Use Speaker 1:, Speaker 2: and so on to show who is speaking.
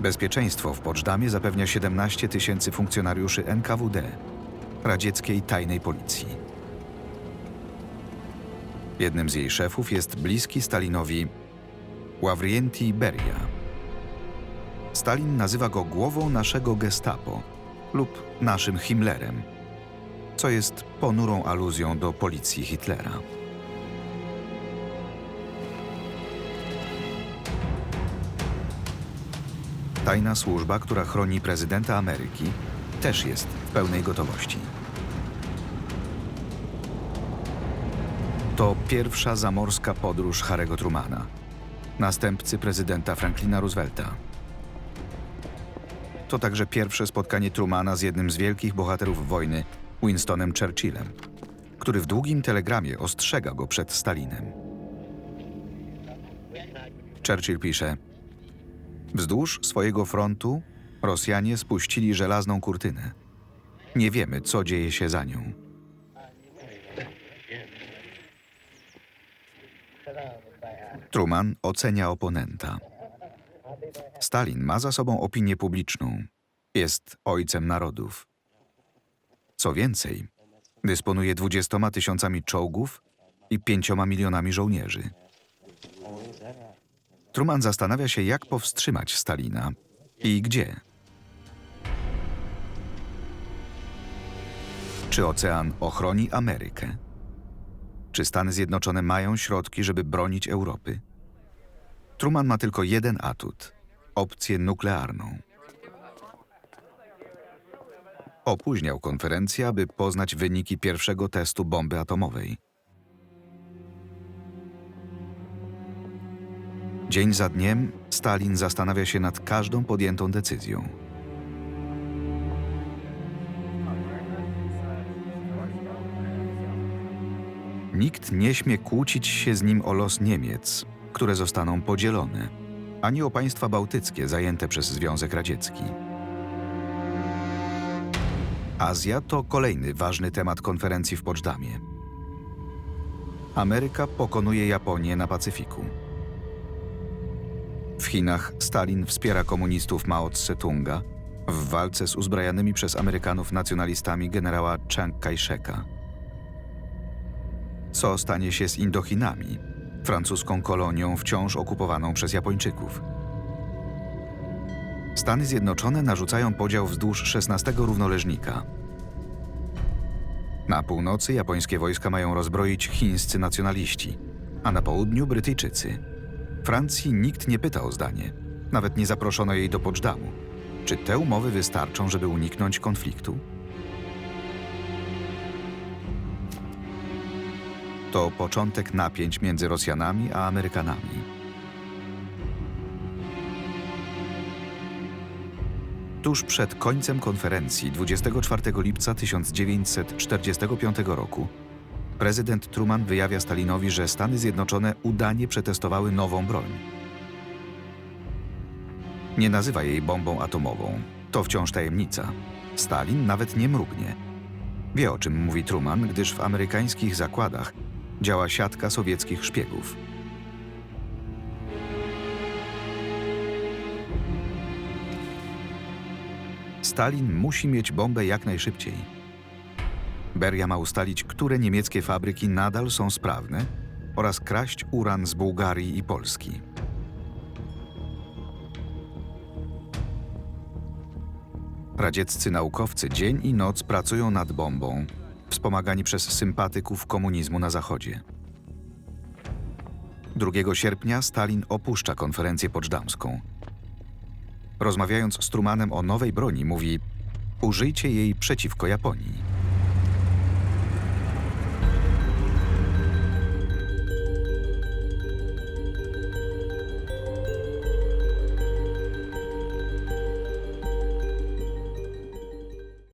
Speaker 1: Bezpieczeństwo w Poczdamie zapewnia 17 tysięcy funkcjonariuszy NKWD, radzieckiej tajnej policji. Jednym z jej szefów jest bliski Stalinowi Ławrienti Beria. Stalin nazywa go głową naszego gestapo lub naszym Himmlerem, co jest ponurą aluzją do policji Hitlera. Tajna służba, która chroni prezydenta Ameryki, też jest w pełnej gotowości. To pierwsza zamorska podróż Harego Trumana, następcy prezydenta Franklina Roosevelta. To także pierwsze spotkanie Trumana z jednym z wielkich bohaterów wojny, Winstonem Churchillem, który w długim telegramie ostrzega go przed Stalinem. Churchill pisze: Wzdłuż swojego frontu Rosjanie spuścili żelazną kurtynę. Nie wiemy, co dzieje się za nią. Truman ocenia oponenta. Stalin ma za sobą opinię publiczną. Jest ojcem narodów. Co więcej, dysponuje 20 tysiącami czołgów i 5 milionami żołnierzy. Truman zastanawia się, jak powstrzymać Stalina i gdzie. Czy ocean ochroni Amerykę? Czy Stany Zjednoczone mają środki, żeby bronić Europy? Truman ma tylko jeden atut opcję nuklearną. Opóźniał konferencję, aby poznać wyniki pierwszego testu bomby atomowej. Dzień za dniem Stalin zastanawia się nad każdą podjętą decyzją. Nikt nie śmie kłócić się z nim o los Niemiec, które zostaną podzielone, ani o państwa bałtyckie zajęte przez Związek Radziecki. Azja to kolejny ważny temat konferencji w Poczdamie. Ameryka pokonuje Japonię na Pacyfiku. W Chinach Stalin wspiera komunistów Mao Tse-tunga w walce z uzbrajanymi przez Amerykanów nacjonalistami generała Chiang Kai-sheka. Co stanie się z Indochinami, francuską kolonią wciąż okupowaną przez Japończyków? Stany Zjednoczone narzucają podział wzdłuż 16 równoleżnika. Na północy japońskie wojska mają rozbroić chińscy nacjonaliści, a na południu Brytyjczycy. Francji nikt nie pyta o zdanie, nawet nie zaproszono jej do Poczdamu. Czy te umowy wystarczą, żeby uniknąć konfliktu? To początek napięć między Rosjanami a Amerykanami. Tuż przed końcem konferencji 24 lipca 1945 roku prezydent Truman wyjawia Stalinowi, że Stany Zjednoczone udanie przetestowały nową broń. Nie nazywa jej bombą atomową. To wciąż tajemnica. Stalin nawet nie mrugnie. Wie o czym mówi Truman, gdyż w amerykańskich zakładach działa siatka sowieckich szpiegów. Stalin musi mieć bombę jak najszybciej. Beria ma ustalić, które niemieckie fabryki nadal są sprawne oraz kraść uran z Bułgarii i Polski. Radzieccy naukowcy dzień i noc pracują nad bombą, wspomagani przez sympatyków komunizmu na Zachodzie. 2 sierpnia Stalin opuszcza konferencję poczdamską. Rozmawiając z Trumanem o nowej broni, mówi: Użyjcie jej przeciwko Japonii.